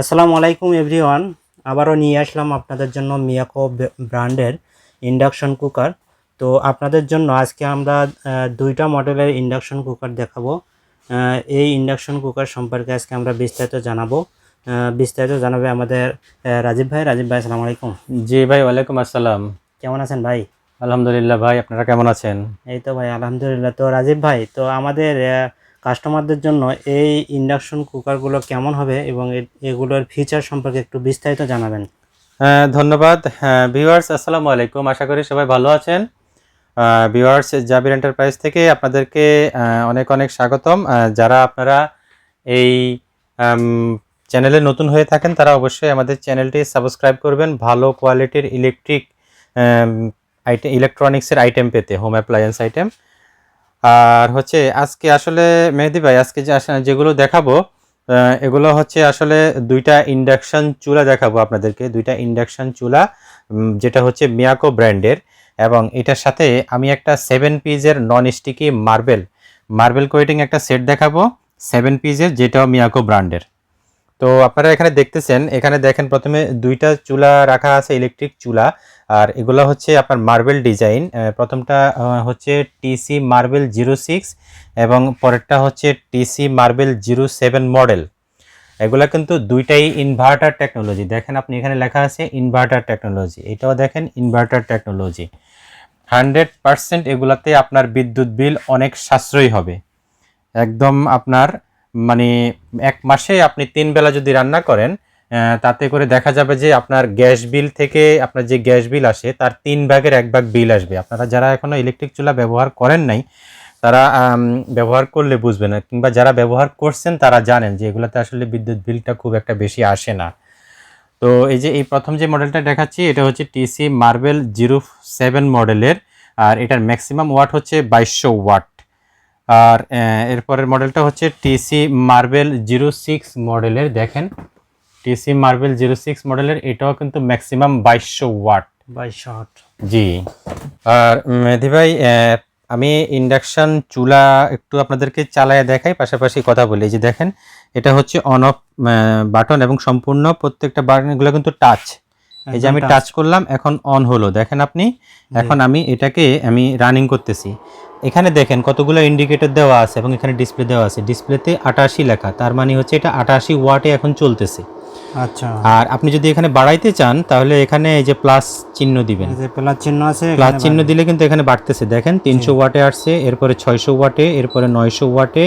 আসসালামু আলাইকুম এভরিওয়ান। আবারও নিয়ে আসলাম আপনাদের জন্য মিয়াকো ব্র্যান্ডের ইন্ডাকশন কুকার। তো আপনাদের জন্য আজকে আমরা দুইটা মডেলের ইন্ডাকশন কুকার দেখাবো। এই ইন্ডাকশন কুকার সম্পর্কে আজকে আমরা বিস্তারিত জানাব। বিস্তারিত জানাবে আমাদের রাজীব ভাই। রাজীব ভাই আসসালামু আলাইকুম। জি ভাই ওয়ালাইকুম আসসালাম। কেমন আছেন ভাই? আলহামদুলিল্লাহ ভাই আপনারা কেমন আছেন? এই তো ভাই আলহামদুলিল্লাহ। তো রাজীব ভাই তো আমাদের কাস্টমারদের জন্য এই ইন্ডাকশন কুকারগুলো কেমন হবে এবং এগুলোর ফিচার সম্পর্কে একটু বিস্তারিত জানাবেন। হ্যাঁ ধন্যবাদ। হ্যাঁ ভিউয়ার্স আসসালামু আলাইকুম। আশা করি সবাই ভালো আছেন। ভিউয়ার্স জাবির এন্টারপ্রাইজ থেকে আপনাদেরকে অনেক অনেক স্বাগতম। যারা আপনারা এই চ্যানেলে নতুন হয়ে থাকেন, তারা অবশ্যই আমাদের চ্যানেলটি সাবস্ক্রাইব করবেন। ভালো কোয়ালিটির ইলেকট্রিক আইটেম ইলেকট্রনিক্সের আইটেম পেতে হোম অ্যাপ্লায়েন্স আইটেম আর হচ্ছে আজকে আসলে মেহেদি ভাই, আজকে যে যেগুলো দেখাবো এগুলো হচ্ছে আসলে দুইটা ইন্ডাকশান চুলা দেখাবো আপনাদেরকে। দুইটা ইন্ডাকশান চুলা যেটা হচ্ছে মিয়াকো ব্র্যান্ডের এবং এটার সাথে আমি একটা seven পিজের non sticky marble marble coating একটা সেট দেখাবো সেভেন পিজের যেটাও মিয়াকো ব্র্যান্ডের। তো আপনারা এখানে দেখতেছেন, এখানে দেখেন প্রথমে দুইটা চুলা রাখা আছে ইলেকট্রিক চুলা। আর এগুলো হচ্ছে আপনার মার্বেল ডিজাইন প্রথমটা হচ্ছে টিসি মার্বেল জিরো সিক্স এবং পরেরটা হচ্ছে TC marble zero seven model এগুলা কিন্তু দুইটাই ইনভার্টার টেকনোলজি দেখেন আপনি এখানে লেখা আছে ইনভার্টার টেকনোলজি এটাও দেখেন ইনভার্টার টেকনোলজি হান্ড্রেড পার্সেন্ট এগুলাতে আপনার বিদ্যুৎ বিল অনেক সাশ্রয়ী হবে। একদম আপনার মানে এক মাসে আপনি তিন বেলা যদি রান্না করেন তাতে করে দেখা যাবে যে আপনার গ্যাস বিল থেকে আপনার যে গ্যাস বিল আসে, তার তিন ভাগের এক ভাগ বিল আসবে। আপনারা যারা এখনও ইলেকট্রিক চুলা ব্যবহার করেন নাই, তারা ব্যবহার করলে বুঝবেন না, কিংবা যারা ব্যবহার করছেন তারা জানেন যে এগুলোতে আসলে বিদ্যুৎ বিলটা খুব একটা বেশি আসে না। তো এই যে, এই প্রথম যে মডেলটা দেখাচ্ছি, এটা হচ্ছে টিসি মার্বেল জিরো সেভেন মডেলের আর এটার ম্যাক্সিমাম ওয়াট হচ্ছে বাইশশো ওয়াট আর এরপরের মডেলটা হচ্ছে টিসি মার্বেল জিরো সিক্স মডেলের দেখেন। টিসি মার্বেল জিরো সিক্স মডেলের এটাও কিন্তু ম্যাক্সিমাম বাইশশো ওয়াট। বাই শর্ট জি। আর মেধি ভাই আমি ইন্ডাকশন চুলা একটু আপনাদেরকে চালায় দেখাই পাশাপাশি কথা বলি। যে দেখেন এটা হচ্ছে অন অফ বাটন এবং সম্পূর্ণ প্রত্যেকটা বাটন এগুলো কিন্তু টাচ এই যে আমি টাচ করলাম এখন অন হলো। দেখেন আপনি এখন আমি এটাকে আমি রানিং করতেছি। এখানে দেখেন কতগুলো ইন্ডিকেটর দেওয়া আছে এবং এখানে ডিসপ্লে দেওয়া আছে। ডিসপ্লেতে আটাশি লেখা তার মানে হচ্ছে এটা আটাশি ওয়াটে এখন চলতেছে। আচ্ছা। আর আপনি যদি এখানে বাড়াইতে চান তাহলে এখানে এই যে প্লাস চিহ্ন দিবেন। প্লাস চিহ্ন আছে প্লাস চিহ্ন দিলে কিন্তু এখানে বাড়তেছে। দেখেন তিনশো ওয়াটে আসছে এরপরে ছয়শো ওয়াটে এরপরে নয়শো ওয়াটে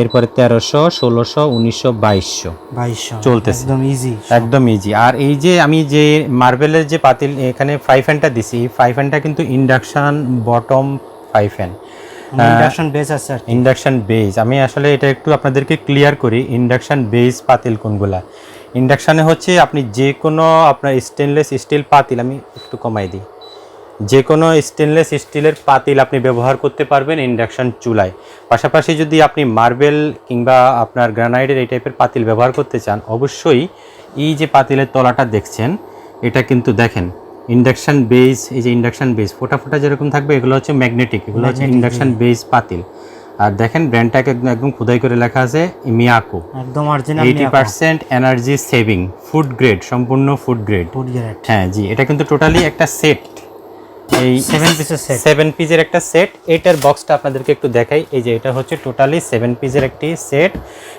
এরপরে তেরোশো ষোলোশো উনিশশো বাইশশো। বাইশশো। চলতেছে। একদম ইজি একদম ইজি আর এই যে আমি যে মার্বেলের যে পাতিল এখানে ফ্রাই ফ্যানটা দিছি ফ্রাই ফ্যানটা কিন্তু induction bottom fry pan induction base আছে ইন্ডাকশন বেজ আমি আসলে এটা একটু আপনাদেরকে ক্লিয়ার করি ইন্ডাকশন বেজ পাতিল কোনগুলা। ইন্ডাকশানে হচ্ছে আপনি যে কোনো আপনার স্টেনলেস স্টিল পাতিল আমি একটু কমাই দিই। যে কোনো স্টেনলেস স্টিলের পাতিল আপনি ব্যবহার করতে পারবেন ইন্ডাকশান চুলায়। পাশাপাশি যদি আপনি মার্বেল কিংবা আপনার গ্রানাইটের এই টাইপের পাতিল ব্যবহার করতে চান অবশ্যই এই যে পাতিলের তলাটা দেখছেন এটা কিন্তু দেখেন ইন্ডাকশান বেস এই যে ইন্ডাকশন বেজ ফোটা ফোটা যেরকম থাকবে এগুলো হচ্ছে ম্যাগনেটিক এগুলো হচ্ছে ইন্ডাকশান বেজ পাতিল। আর দেখেন ব্র্যান্ডটাকে একদম একদম খোদাই করে লেখা আছে মিয়াকো একদম original eighty percent energy saving food grade সম্পূর্ণ ফুড গ্রেড ফুড গ্রেড হ্যাঁ জি এটা কিন্তু টোটালি একটা সেট এই সেভেন পিসের সেট সেভেন পিসের একটা সেট এটার বক্সটা আপনাদেরকে একটু দেখাই। এই যে এটা হচ্ছে টোটালি সেভেন পিসের একটি সেট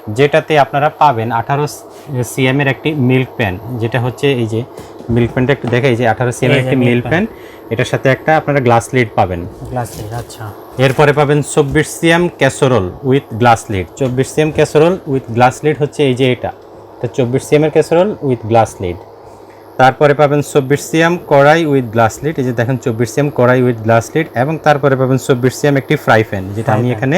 যেটাতে আপনারা পাবেন আঠারো সিএম এর একটি মিল্ক প্যান যেটা হচ্ছে এই যে মিল্ক প্যানটা একটু দেখাই যে আঠারো সিএম একটি milk মিল্ক প্যান। এটার সাথে একটা আপনারা গ্লাস লিড পাবেন। গ্লাস লিড আচ্ছা। এরপরে পাবেন চব্বিশ CM casserole with glass lid. চব্বিশ CM casserole with glass lid হচ্ছে এই যে এটা। তো চব্বিশ সিএম এর ক্যাসোরোল উইথ গ্লাস লিড। তারপরে পাবেন চব্বিশ সিএম কড়াই উইথ গ্লাস লিড। এই যে দেখেন চব্বিশ সিএম কড়াই উইথ গ্লাস লিড এবং তারপরে পাবেন চব্বিশ সিএম একটি ফ্রাই প্যান যেটা আমি এখানে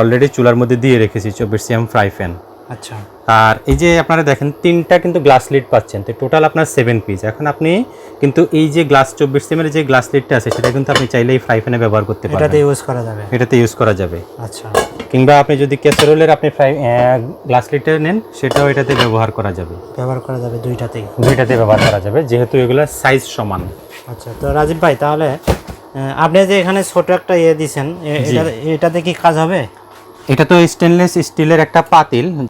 অলরেডি চুলার মধ্যে দিয়ে রেখেছি চব্বিশ সিএম ফ্রাই প্যান। আচ্ছা। আর এই যে আপনারা দেখেন তিনটা কিন্তু গ্লাস লিড পাচ্ছেন। তো টোটাল আপনার সেভেন পিস এখন আপনি কিন্তু এই যে গ্লাস চব্বিশ সিএমের যে গ্লাস লিডটা আছে সেটা কিন্তু আপনি চাইলে এই ফ্রাই প্যানে ব্যবহার করতে পারেন এটাতে ইউজ করা যাবে। এটাতে ইউজ করা যাবে। আচ্ছা। কিংবা আপনি যদি ক্যাসেরোলের আপনি ফ্রাই গ্লাস লিডটা নেন সেটাও এটাতে ব্যবহার করা যাবে। ব্যবহার করা যাবে দুইটাতেই। দুইটাতে ব্যবহার করা যাবে যেহেতু এগুলো সাইজ সমান। আচ্ছা তো রাজীব ভাই তাহলে আপনি যে এখানে ছোট একটা ইয়ে দিছেন এটা- এটাতে কি কাজ হবে? এটা তো স্টেনলেস স্টিলের একটা পাতিল।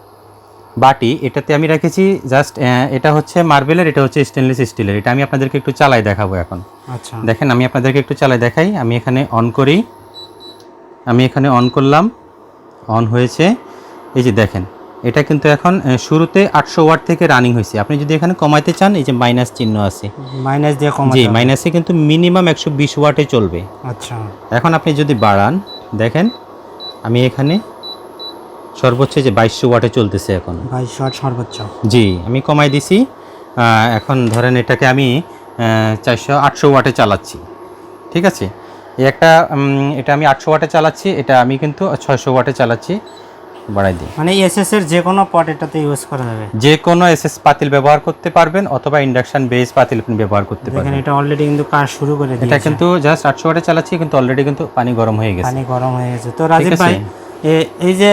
বাটি এটাতে আমি রেখেছি জাস্ট এটা হচ্ছে মার্বেলের এটা হচ্ছে স্টেনলেস স্টিলের এটা আমি আপনাদেরকে একটু চালাই দেখাবো এখন। আচ্ছা। দেখেন আমি আপনাদেরকে একটু চালাই দেখাই। আমি এখানে অন করি। আমি এখানে অন করলাম। অন হয়েছে। এই যে দেখেন এটা কিন্তু এখন শুরুতে আটশো ওয়াট থেকে রানিং হয়েছে। আপনি যদি এখানে কমাইতে চান এই যে মাইনাস চিহ্ন আছে। মাইনাস দিয়ে জি মাইনাসে কিন্তু মিনিমাম একশো বিশ ওয়াটে চলবে। আচ্ছা। এখন আপনি যদি বাড়ান দেখেন আমি এখানে সর্বোচ্চ যে বাইশশো ওয়াটে চলতেছে এখন। বাইশ ওয়াট সর্বোচ্চ। জি আমি কমাই দিছি। এখন ধরেন এটাকে আমি চারশো আটশো ওয়াটে চালাচ্ছি। ঠিক আছে? এই একটা এটা আমি আটশো ওয়াটে চালাচ্ছি এটা আমি কিন্তু ছয়শো ওয়াটে চালাচ্ছি। বাড়াই দিই। মানে এসএস এর যে কোনো পট এটাতে ইউজ করা যাবে। যে কোনো এসএস পাতিল ব্যবহার করতে পারবেন অথবা ইন্ডাকশন বেস পাতিল আপনি ব্যবহার করতে পারবেন। এটা অলরেডি কিন্তু কাজ শুরু করে দিয়েছে। এটা কিন্তু জাস্ট আটশো ওয়াটে চালাচ্ছি কিন্তু অলরেডি কিন্তু পানি গরম হয়ে গেছে। পানি গরম হয়ে গেছে। তো রাজীব ভাই এই যে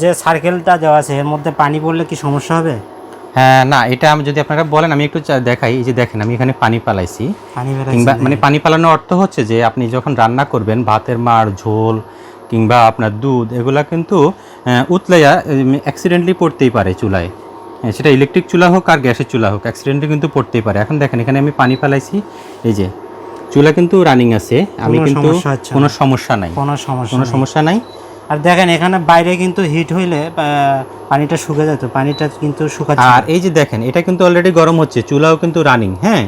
যে সার্কেলটা দেওয়া আছে এর মধ্যে পানি পড়লে কি সমস্যা হবে? হ্যাঁ না এটা আমি যদি আপনারা বলেন আমি একটু দেখাই। এই যে দেখেন আমি এখানে পানি পালাইছি। পানি কিংবা মানে পানি পালানোর অর্থ হচ্ছে যে আপনি যখন রান্না করবেন ভাতের মার ঝোল কিংবা আপনার দুধ এগুলা কিন্তু উতলাইয়া অ্যাক্সিডেন্টলি পড়তেই পারে চুলায়। সেটা ইলেকট্রিক চুলা হোক আর গ্যাসের চুলা হোক অ্যাক্সিডেন্টলি কিন্তু পড়তেই পারে। এখন দেখেন এখানে আমি পানি পালাইছি এই যে চুলা কিন্তু রানিং আছে। আমি কিন্তু। কোনো সমস্যা নাই। কোনো সমস্যা নেই। আর দেখেন এখানে বাইরে কিন্তু হিট হইলে পানিটা শুকে যেত পানিটা কিন্তু শুকাচ্ছে। আর এই যে দেখেন এটা কিন্তু অলরেডি গরম হচ্ছে চুলাও কিন্তু রানিং হ্যাঁ?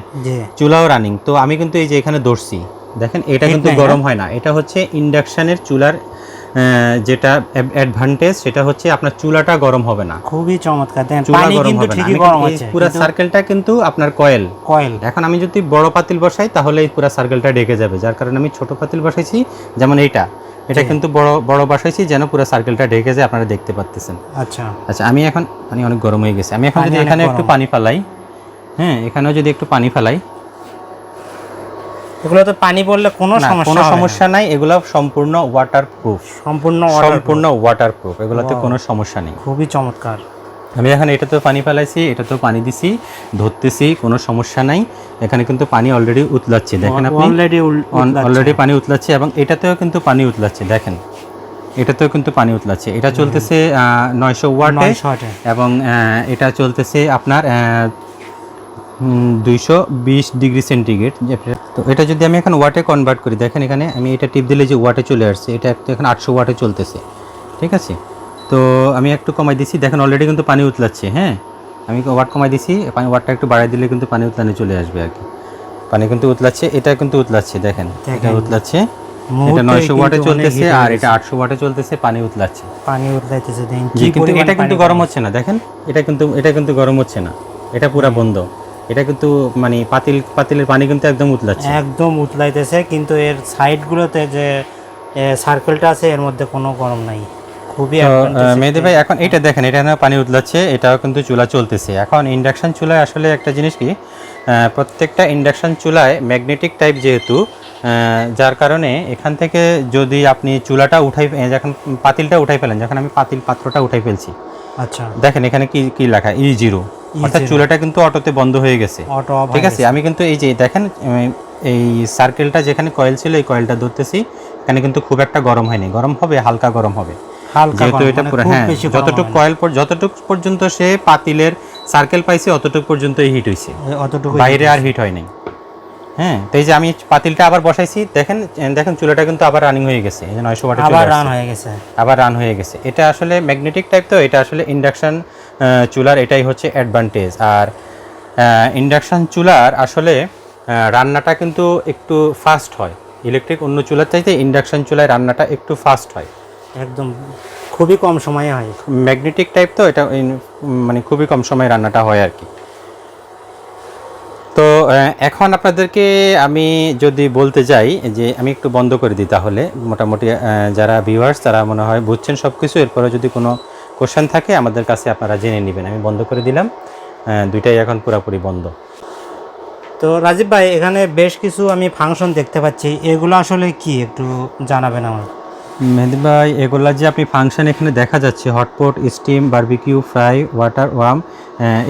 চুলাও রানিং তো আমি কিন্তু এই যে এখানে ধরছি দেখেন এটা কিন্তু গরম হয় না এটা হচ্ছে ইন্ডাকশনের চুলার যেটা অ্যাডভান্টেজ সেটা হচ্ছে আপনার চুলাটা গরম হবে না। খুবই চমৎকার দেখেন চুলা পানি গরম কিন্তু ঠিকই গরম হচ্ছে পুরো সার্কেলটা কিন্তু আপনার কয়েল কয়েল এখন আমি যদি বড় পাতিল বসাই তাহলে এই পুরো সার্কেলটা ঢেকে যাবে যার কারণে আমি ছোট পাতিল বসাইছি যেমন এইটা। এটা কিন্তু বড় বড় বসাইছি যেন পুরো সার্কেলটা ঢেকে যায় আপনারা দেখতে পাচ্ছেন আচ্ছা। আচ্ছা আমি এখন পানি অনেক গরম হয়ে গেছে। আমি এখন যদি এখানে একটু পানি ফেলাই হ্যাঁ এখানেও যদি একটু পানি ফেলাই এগুলো তো পানি পড়লে কোনো সমস্যা কোনো সমস্যা নাই এগুলো সম্পূর্ণ ওয়াটারপ্রুফ সম্পূর্ণ। সম্পূর্ণ ওয়াটার প্রুফ এগুলোতে কোনো সমস্যা নেই। খুবই চমৎকার। আমি এখন এটা তো পানি ফেলাইছি এটা তো পানি দিছি ধরতেছি কোনো সমস্যা নাই। এখানে কিন্তু পানি অলরেডি উতলাচ্ছে দেখেন আপনি? অলরেডি অলরেডি পানি উতলাচ্ছে এবং এটাতেও কিন্তু পানি উতলাচ্ছে দেখেন। এটাতেও কিন্তু পানি উতলাচ্ছে। এটা চলতেছে নয়শো ওয়াটে এবং এটা চলতেছে আপনার দুইশো বিশ ডিগ্রি সেন্টিগ্রেড। তো এটা যদি আমি এখন ওয়াটে কনভার্ট করি দেখেন এখানে আমি এটা টিপ দিলে যে ওয়াটে চলে আসছে এটা একটু এখন আটশো ওয়াটে চলতেছে। ঠিক আছে? তো আমি একটু কমাই দিছি। দেখেন অলরেডি কিন্তু পানি উতলাচ্ছে হ্যাঁ? আমি ওয়াট কমাই দিছি পানি ওয়াটটা একটু বাড়াই দিলে কিন্তু পানি উতলানো চলে আসবে আর কি। পানি কিন্তু উতলাচ্ছে এটা কিন্তু উতলাচ্ছে দেখেন। এটা উতলাচ্ছে। এটা নয়শো ওয়াটে চলতেছে আর এটা আটশো ওয়াটে চলতেছে পানি উতলাচ্ছে। পানি উঠলাইতেছে দেখেন জি কিন্তু এটা কিন্তু গরম হচ্ছে না দেখেন? এটা কিন্তু এটা কিন্তু গরম হচ্ছে না এটা পুরা বন্ধ। এটা কিন্তু মানে পাতিল পাতিলের পানি কিন্তু একদম উতলাচ্ছে। একদম উতলাইতেছে কিন্তু এর সাইডগুলোতে যে সার্কেলটা আছে এর মধ্যে কোনো গরম নাই। খুবই মেহেদি ভাই এখন এটা দেখেন এটা না পানি উতলাচ্ছে এটাও কিন্তু চুলা চলতেছে। এখন ইন্ডাকশন চুলায় আসলে একটা জিনিস কি প্রত্যেকটা ইন্ডাকশন চুলায় ম্যাগনেটিক টাইপ যেহেতু যার কারণে এখান থেকে যদি আপনি চুলাটা উঠাই যখন পাতিলটা উঠাই ফেলেন যখন আমি পাতিল পাত্রটা উঠাই ফেলছি। আচ্ছা। দেখেন এখানে কি কি লেখা? ই জিরো অর্থাৎ চুলাটা কিন্তু অটোতে বন্ধ হয়ে গেছে। অটো ঠিক আছে? আমি কিন্তু এই যে দেখেন এই সার্কেলটা যেখানে কয়েল ছিল এই কয়েলটা ধরতেছি এখানে কিন্তু খুব একটা গরম হয়নি। গরম হবে হালকা গরম হবে। যেহেতু এটা মানে পুরো হ্যাঁ যতটুকু কয়েল যতটুকু পর্যন্ত সে পাতিলের সার্কেল পাইছে অতটুকু হিট হয়েছে অতটুকু বাইরে আর হিট হয় নাই। হ্যাঁ তো এই যে আমি পাতিলটা আবার বসাইছি দেখেন দেখেন চুলাটা কিন্তু আবার রানিং হয়ে গেছে এই যে নয়শো ওয়াটে আবার রান হয়ে গেছে। আবার রান হয়ে গেছে। এটা আসলে ম্যাগনেটিক টাইপ তো এটা আসলে ইন্ডাকশন চুলার এটাই হচ্ছে অ্যাডভান্টেজ আর ইন্ডাকশন চুলার আসলে রান্নাটা কিন্তু একটু ফাস্ট হয়। ইলেকট্রিক অন্য চুলার চাইতে ইন্ডাকশন চুলায় রান্নাটা একটু ফাস্ট হয়। একদম খুবই কম সময়ে হয়। ম্যাগনেটিক টাইপ তো এটা মানে খুবই কম সময়ে রান্নাটা হয় আর কি। তো এখন আপনাদেরকে আমি যদি বলতে যাই যে আমি একটু বন্ধ করে দিই তাহলে মোটামুটি যারা ভিউয়ার্স তারা মনে হয় বুঝছেন সব কিছু এরপরে যদি কোনো কোশ্চেন থাকে আমাদের কাছে আপনারা জেনে নেবেন। আমি বন্ধ করে দিলাম। দুইটাই এখন পুরোপুরি বন্ধ। তো রাজীব ভাই এখানে বেশ কিছু আমি ফাংশন দেখতে পাচ্ছি। এগুলো আসলে কি একটু জানাবেন আমার মেহেদি ভাই, এগুলা যে আপনি ফাংশন এখানে দেখা যাচ্ছে hotpot steam barbecue fry water warm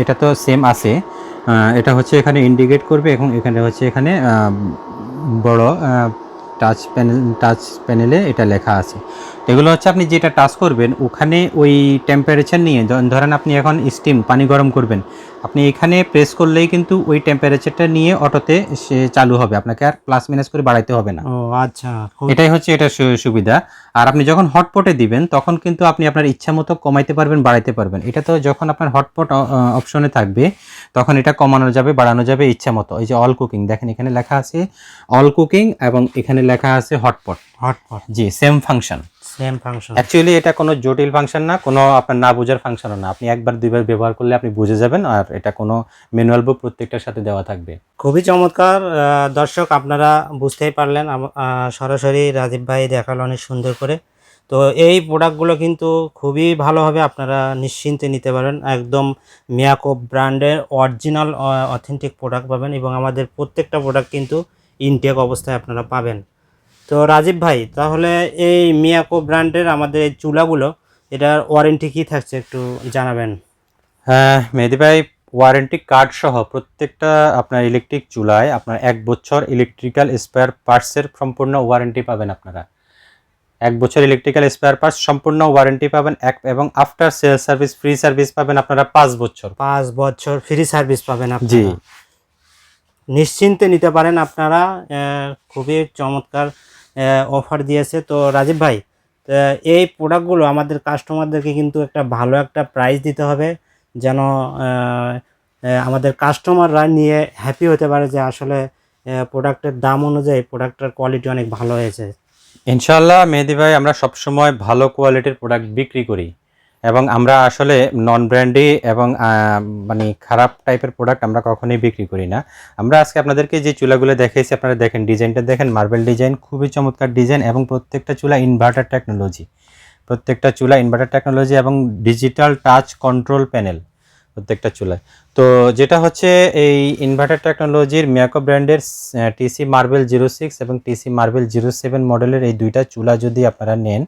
এটা তো সেম আছে। এটা হচ্ছে এখানে ইন্ডিকেট করবে এবং এখানে হচ্ছে এখানে বড় টাচ প্যানেল টাচ প্যানেলে এটা লেখা আছে। এগুলো হচ্ছে আপনি যেটা টাচ করবেন ওখানে ওই টেম্পারেচার নিয়ে ধরেন আপনি এখন স্টিম পানি গরম করবেন আপনি এখানে প্রেস করলেই কিন্তু ওই টেম্পারেচারটা নিয়ে অটোতে সে চালু হবে আপনাকে আর প্লাস মাইনাস করে বাড়াইতে হবে না। ও আচ্ছা এটাই হচ্ছে এটা সুবিধা। আর আপনি যখন হটপটে দিবেন তখন কিন্তু আপনি আপনার ইচ্ছা মতো কমাইতে পারবেন বাড়াইতে পারবেন। এটা তো যখন আপনার হটপট অপশনে থাকবে তখন এটা কমানো যাবে বাড়ানো যাবে ইচ্ছা মতো। এই যে অল কুকিং দেখেন এখানে লেখা আছে অল কুকিং এবং এখানে লেখা আছে হটপট হটপট জি same function same function actually এটা কোনো জটিল ফাংশন না কোনো আপনার না বোঝার ফাংশনও না। আপনি একবার দুইবার ব্যবহার করলে আপনি বুঝে যাবেন আর এটা কোনো ম্যানুয়াল বুক প্রত্যেকটার সাথে দেওয়া থাকবে। খুবই চমৎকার দর্শক আপনারা বুঝতেই পারলেন সরাসরি রাজীব ভাই দেখাল অনেক সুন্দর করে। তো এই প্রোডাক্টগুলো কিন্তু খুবই ভালোভাবে আপনারা নিশ্চিন্তে নিতে পারেন। একদম মিয়াকো ব্র্যান্ডের অরিজিনাল অথেন্টিক প্রোডাক্ট পাবেন এবং আমাদের প্রত্যেকটা প্রোডাক্ট কিন্তু ইনটেক অবস্থায় আপনারা পাবেন। তো রাজীব ভাই তাহলে এই মিয়াকো ব্র্যান্ডের আমাদের এই চুলাগুলো এটার ওয়ারেন্টি কি থাকছে একটু জানাবেন? হ্যাঁ মেহেদি ভাই ওয়ারেন্টি কার্ড সহ প্রত্যেকটা আপনার ইলেকট্রিক চুলায় আপনার এক বছর ইলেকট্রিক্যাল স্পেয়ার পার্টসের সম্পূর্ণ ওয়ারেন্টি পাবেন আপনারা। এক বছর ইলেকট্রিক্যাল স্পেয়ার পার্টস সম্পূর্ণ ওয়ারেন্টি পাবেন এক এবং after sale service free service পাবেন আপনারা পাঁচ বছর। পাঁচ বছর ফ্রি সার্ভিস পাবেন জি। নিশ্চিন্তে নিতে পারেন আপনারা খুবই চমৎকার অফার দিয়েছে। তো রাজীব ভাই এই প্রোডাক্টগুলো আমাদের কাস্টমারদেরকে কিন্তু একটা ভালো একটা প্রাইস দিতে হবে যেন আমাদের কাস্টমাররা নিয়ে হ্যাপি হতে পারে যে আসলে প্রোডাক্টের দাম অনুযায়ী প্রোডাক্টের কোয়ালিটি অনেক ভালো হয়েছে। ইনশাল্লাহ মেহেদি ভাই, আমরা সবসময় ভালো কোয়ালিটির প্রোডাক্ট বিক্রি করি। এবং আমরা আসলে নন ব্র্যান্ডি এবং মানে খারাপ টাইপের প্রোডাক্ট আমরা কখনোই বিক্রি করি না। আমরা আজকে আপনাদেরকে যে চুলাগুলো দেখাইছি, আপনারা দেখেন ডিজাইনটা দেখেন মার্বেল ডিজাইন খুবই চমৎকার ডিজাইন এবং প্রত্যেকটা চুলা ইনভার্টার টেকনোলজি প্রত্যেকটা চুলা ইনভার্টার টেকনোলজি এবং ডিজিটাল টাচ কন্ট্রোল প্যানেল প্রত্যেকটা চুলায়। তো যেটা হচ্ছে এই ইনভার্টার টেকনোলজির মিয়াকো ব্র্যান্ডের টিসি মার্বেল জিরো সিক্স এবং টিসি মার্বেল জিরো সেভেন মডেলের এই দুইটা চুলা যদি আপনারা নেন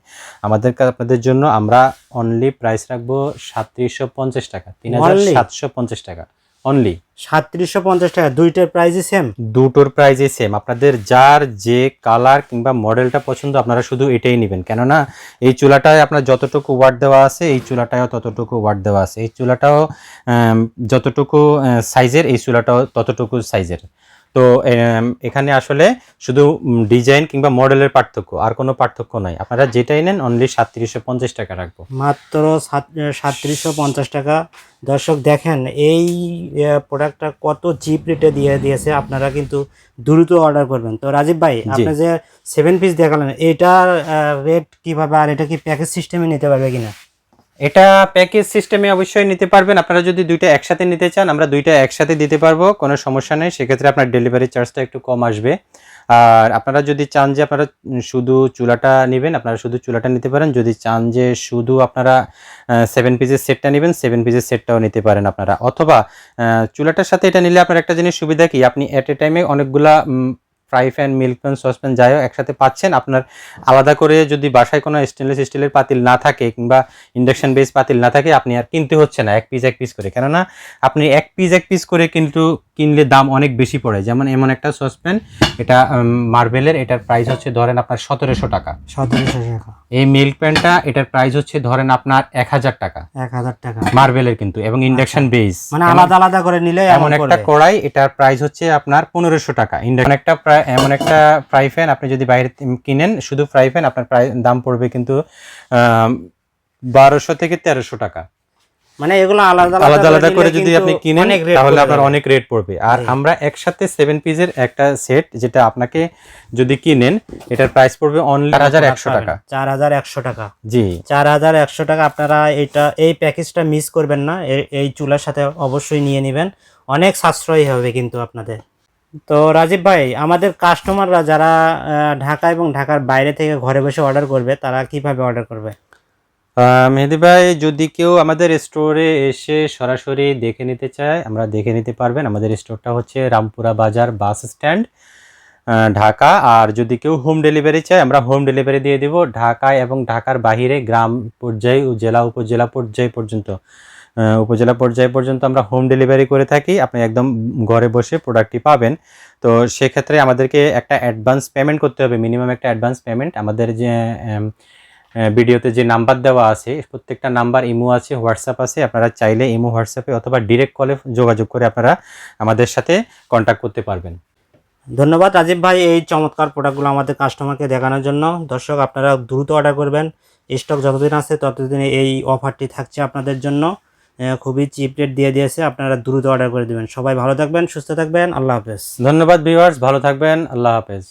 আমাদের আপনাদের জন্য আমরা অনলি প্রাইস রাখব সাতত্রিশশো পঞ্চাশ টাকা তিন হাজার সাতশো পঞ্চাশ টাকা। অনলি সাতত্রিশশো পঞ্চাশ টাকা। দুইটার প্রাইজই সেম দুটোর প্রাইজই সেম আপনাদের যার যে কালার কিংবা মডেলটা পছন্দ আপনারা শুধু এটাই নেবেন। কেননা এই চুলাটায় আপনার যতটুকু ওয়াট দেওয়া আছে এই চুলাটাও ততটুকু ওয়াট দেওয়া আছে। এই চুলাটাও যতটুকু সাইজের এই চুলাটাও ততটুকু সাইজের তো এখানে আসলে শুধু ডিজাইন কিংবা মডেলের পার্থক্য আর কোনো পার্থক্য নাই। আপনারা যেটাই নেন অনলি সাতত্রিশশো পঞ্চাশ টাকা রাখব। মাত্র সাতত্রিশশো পঞ্চাশ টাকা। দর্শক দেখেন এই প্রোডাক্টটা কত চিপ রেটে দিয়ে দিয়েছে আপনারা কিন্তু দ্রুত অর্ডার করবেন। তো রাজীব ভাই আপনি যে সেভেন পিস দেখালেন এটার রেট কীভাবে আর এটা কি প্যাকেজ সিস্টেমে নিতে পারবে কিনা? এটা প্যাকেজ সিস্টেমে অবশ্যই নিতে পারবেন। আপনারা যদি দুইটা একসাথে নিতে চান, আমরা দুইটা একসাথে দিতে পারব, কোনো সমস্যা নেই। সেক্ষেত্রে আপনার ডেলিভারি চার্জটা একটু কম আসবে। আর আপনারা যদি চান যে আপনারা শুধু চুলাটা নেবেন, আপনারা শুধু চুলাটা নিতে পারেন। যদি চান যে শুধু আপনারা সেভেন পিসের সেটটা নেবেন সেভেন পিসের সেটটাও নিতে পারেন আপনারা। অথবা চুলাটার সাথে এটা নিলে আপনার একটা জিনিস সুবিধা কি? আপনি অ্যাট এ টাইমে অনেকগুলা fry pan milk pan saucepan যাই হোক, একসাথে পাচ্ছেন। আপনার আলাদা করে যদি বাসায় কোনো স্টেনলেস স্টিলের পাতিল না থাকে কিংবা ইন্ডাকশন বেস পাতিল না থাকে, আপনি আর কিনতে হচ্ছে না। এক পিস এক পিস করে। কেননা আপনি এক পিস এক পিস করে কিন্তু কিনলে দাম অনেক বেশি পড়ে। যেমন এমন একটা সসপ্যান এটা মার্বেলের এটার প্রাইস হচ্ছে ধরেন আপনার সতেরোশো টাকা। সতেরোশো টাকা। এই মিল্ক প্যানটা এটার প্রাইস হচ্ছে ধরেন আপনার এক হাজার টাকা। এক হাজার টাকা। মার্বেলের কিন্তু এবং ইন্ডাকশন বেস মানে আলাদা আলাদা করে নিলে এমন একটা কড়াই এটার প্রাইস হচ্ছে আপনার পনেরোশো টাকা। ইন্ডাকশন একটা প্রায় এমন একটা ফ্রাই প্যান আপনি যদি বাইরে কিনেন শুধু ফ্রাই প্যান আপনার প্রায় দাম পড়বে কিন্তু বারোশো থেকে তেরোশো টাকা। মানে এগুলো আলাদা আলাদা আলাদা করে যদি আপনি কিনেন তাহলে আপনার অনেক রেট পড়বে। আর আমরা একসাথে সেভেন পিসের একটা সেট যেটা আপনাকে যদি কিনেন এটার প্রাইস পড়বে অনলি চার হাজার একশো টাকা। চার হাজার একশো টাকা। জি। চার হাজার একশো টাকা আপনারা এটা এই প্যাকেজটা মিস করবেন না। এই চুলার সাথে অবশ্যই নিয়ে নেবেন। অনেক সাশ্রয়ী হবে কিন্তু আপনাদের। তো রাজীব ভাই আমাদের কাস্টমাররা যারা ঢাকা এবং ঢাকার বাইরে থেকে ঘরে বসে অর্ডার করবে তারা কীভাবে অর্ডার করবে? মেহেদি ভাই, যদি কেউ আমাদের স্টোরে এসে সরাসরি দেখে নিতে চায়, আমরা দেখে নিতে পারবেন। আমাদের স্টোরটা হচ্ছে রামপুরা বাজার বাস স্ট্যান্ড ঢাকা। আর যদি কেউ হোম ডেলিভারি চায়, আমরা হোম ডেলিভারি দিয়ে দিব ঢাকায় এবং ঢাকার বাহিরে গ্রাম পর্যায়ে ও জেলা উপজেলা পর্যায় পর্যন্ত। উপজেলা পর্যায় পর্যন্ত আমরা হোম ডেলিভারি করে থাকি। আপনি একদম ঘরে বসে প্রোডাক্টটি পাবেন। তো সেক্ষেত্রে আমাদেরকে একটা অ্যাডভান্স পেমেন্ট করতে হবে। মিনিমাম একটা অ্যাডভান্স পেমেন্ট আমাদের যে ভিডিওতে যে নাম্বার দেওয়া আছে প্রত্যেকটা নাম্বার ইমো আছে হোয়াটসঅ্যাপ আছে আপনারা চাইলে ইমো হোয়াটসঅ্যাপে অথবা ডিরেক্ট কলে যোগাযোগ করে আপনারা আমাদের সাথে কন্ট্যাক্ট করতে পারবেন। ধন্যবাদ রাজীব ভাই এই চমৎকার প্রোডাক্টগুলো আমাদের কাস্টমারকে দেখানোর জন্য। দর্শক আপনারা দ্রুত অর্ডার করবেন। স্টক যতদিন আছে ততদিন এই অফারটি থাকছে আপনাদের জন্য। খুবই চিপ রেট দিয়ে দিয়েছে আপনারা দ্রুত অর্ডার করে দেবেন। সবাই ভালো থাকবেন সুস্থ থাকবেন আল্লাহ হাফেজ। ধন্যবাদ ভিউয়ার্স ভালো থাকবেন আল্লাহ হাফেজ।